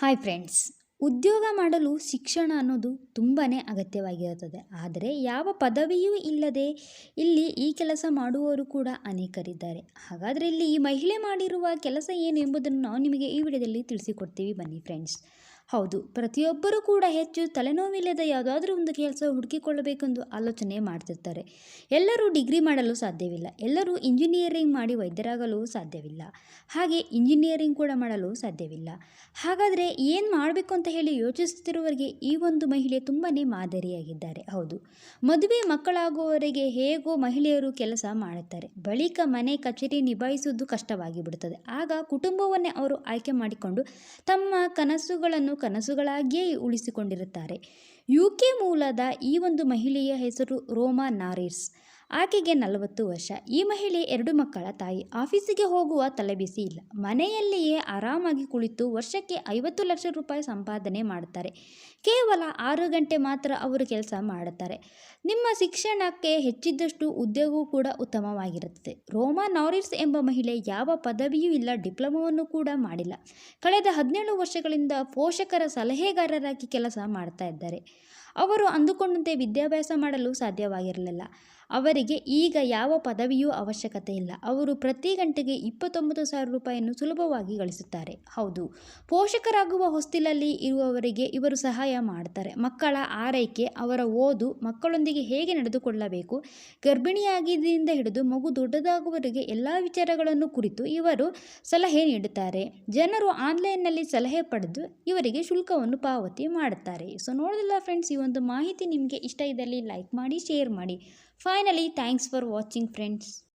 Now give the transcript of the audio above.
Hi friends ಉದ್ಯೋಗ ಮಾಡಲು ಶಿಕ್ಷಣ ಅನ್ನೋದು ತುಂಬಾ ಅಗತ್ಯವಾಗಿರುತ್ತದೆ. ಆದರೆ ಯಾವ ಪದವಿಯೂ ಇಲ್ಲದೆ ಇಲ್ಲಿ ಈ ಕೆಲಸ ಮಾಡುವವರು ಕೂಡ ಅನೇಕರಿದ್ದಾರೆ. ಹಾಗಾದರೆ ಇಲ್ಲಿ ಈ ಮಹಿಳೆ ಮಾಡಿರುವ ಕೆಲಸ ಏನು ಎಂಬುದನ್ನು ನಾವು ನಿಮಗೆ ಈ ವಿಡಿಯೋದಲ್ಲಿ ತಿಳಿಸಿಕೊಡ್ತೀವಿ ಬನ್ನಿ ಫ್ರೆಂಡ್ಸ್ ಹೌದು, ಪ್ರತಿಯೊಬ್ಬರೂ ಕೂಡ ಹೆಚ್ಚು ತಲೆನೋವಿಲ್ಲದ ಯಾವುದಾದ್ರೂ ಒಂದು ಕೆಲಸ ಹುಡುಕಿಕೊಳ್ಳಬೇಕೆಂದು ಆಲೋಚನೆ ಮಾಡ್ತಿರ್ತಾರೆ. ಎಲ್ಲರೂ ಡಿಗ್ರಿ ಮಾಡಲು ಸಾಧ್ಯವಿಲ್ಲ, ಎಲ್ಲರೂ ಇಂಜಿನಿಯರಿಂಗ್ ಮಾಡಿ ವೈದ್ಯರಾಗಲು ಸಾಧ್ಯವಿಲ್ಲ, ಹಾಗೆ ಇಂಜಿನಿಯರಿಂಗ್ ಕೂಡ ಮಾಡಲು ಸಾಧ್ಯವಿಲ್ಲ. ಹಾಗಾದರೆ ಏನು ಮಾಡಬೇಕು ಅಂತ ಹೇಳಿ ಯೋಚಿಸುತ್ತಿರುವವರಿಗೆ ಈ ಒಂದು ಮಹಿಳೆ ತುಂಬಾ ಮಾದರಿಯಾಗಿದ್ದಾರೆ. ಹೌದು, ಮದುವೆ ಮಕ್ಕಳಾಗುವವರೆಗೆ ಹೇಗೋ ಮಹಿಳೆಯರು ಕೆಲಸ ಮಾಡುತ್ತಾರೆ. ಬಳಿಕ ಮನೆ ಕಚೇರಿ ನಿಭಾಯಿಸುವುದು ಕಷ್ಟವಾಗಿ ಬಿಡುತ್ತದೆ ಆಗ ಕುಟುಂಬವನ್ನೇ ಅವರು ಆಯ್ಕೆ ಮಾಡಿಕೊಂಡು ತಮ್ಮ ಕನಸುಗಳನ್ನು ಕನಸುಗಳಾಗಿಯೇ ಉಳಿಸಿಕೊಂಡಿರುತ್ತಾರೆ. ಯು ಕೆ ಮೂಲದ ಈ ಒಂದು ಮಹಿಳೆಯ ಹೆಸರು ರೋಮಾ ನಾರಿಸ್ ಆಕೆಗೆ ನಲವತ್ತು ವರ್ಷ. ಈ ಮಹಿಳೆ ಎರಡು ಮಕ್ಕಳ ತಾಯಿ. ಆಫೀಸಿಗೆ ಹೋಗುವ ತಲೆಬಿಸಿ ಇಲ್ಲ. ಮನೆಯಲ್ಲಿಯೇ ಆರಾಮಾಗಿ ಕುಳಿತು ವರ್ಷಕ್ಕೆ ಐವತ್ತು ಲಕ್ಷ ರೂಪಾಯಿ ಸಂಪಾದನೆ ಮಾಡುತ್ತಾರೆ ಕೇವಲ ಆರು ಗಂಟೆ ಮಾತ್ರ ಅವರು ಕೆಲಸ ಮಾಡುತ್ತಾರೆ. ನಿಮ್ಮ ಶಿಕ್ಷಣಕ್ಕೆ ಹೆಚ್ಚಿದ್ದಷ್ಟು ಉದ್ಯೋಗವೂ ಕೂಡ ಉತ್ತಮವಾಗಿರುತ್ತದೆ. ರೋಮಾ ನಾರಿಸ್ ಎಂಬ ಮಹಿಳೆ ಯಾವ ಪದವಿಯೂ ಇಲ್ಲ, ಡಿಪ್ಲೊಮಾವನ್ನು ಕೂಡ ಮಾಡಿಲ್ಲ. ಕಳೆದ ಹದಿನೇಳು ವರ್ಷಗಳಿಂದ ಪೋಷಕರ ಸಲಹೆಗಾರರಾಗಿ ಕೆಲಸ ಮಾಡ್ತಾ ಇದ್ದಾರೆ. ಅವರು ಅಂದುಕೊಂಡಂತೆ ವಿದ್ಯಾಭ್ಯಾಸ ಮಾಡಲು ಸಾಧ್ಯವಾಗಿರಲಿಲ್ಲ. ಅವರಿಗೆ ಈಗ ಯಾವ ಪದವಿಯೂ ಅವಶ್ಯಕತೆ ಇಲ್ಲ. ಅವರು ಪ್ರತಿ ಗಂಟೆಗೆ ಇಪ್ಪತ್ತೊಂಬತ್ತು ಸಾವಿರ ರೂಪಾಯಿಯನ್ನು ಸುಲಭವಾಗಿ ಗಳಿಸುತ್ತಾರೆ. ಹೌದು. ಪೋಷಕರಾಗುವ ಹೊಸ್ತಿಲಲ್ಲಿ ಇರುವವರಿಗೆ ಇವರು ಸಹಾಯ ಮಾಡ್ತಾರೆ. ಮಕ್ಕಳ ಆರೈಕೆ, ಅವರ ಓದು, ಮಕ್ಕಳೊಂದಿಗೆ ಹೇಗೆ ನಡೆದುಕೊಳ್ಳಬೇಕು ಗರ್ಭಿಣಿಯಾಗಿದ್ದರಿಂದ ಹಿಡಿದು ಮಗು ದೊಡ್ಡದಾಗುವವರೆಗೆ ಎಲ್ಲ ವಿಚಾರಗಳನ್ನು ಕುರಿತು ಇವರು ಸಲಹೆ ನೀಡುತ್ತಾರೆ. ಜನರು ಆನ್ಲೈನ್ನಲ್ಲಿ ಸಲಹೆ ಪಡೆದು ಇವರಿಗೆ ಶುಲ್ಕವನ್ನು ಪಾವತಿ ಮಾಡುತ್ತಾರೆ. ಸೊ ನೋಡೋದಿಲ್ಲ ಫ್ರೆಂಡ್ಸ್, ಈ ಒಂದು ಮಾಹಿತಿ ನಿಮಗೆ ಇಷ್ಟ ಇದ್ದಲ್ಲಿ ಲೈಕ್ ಮಾಡಿ, ಶೇರ್ ಮಾಡಿ. Finally, thanks for watching friends.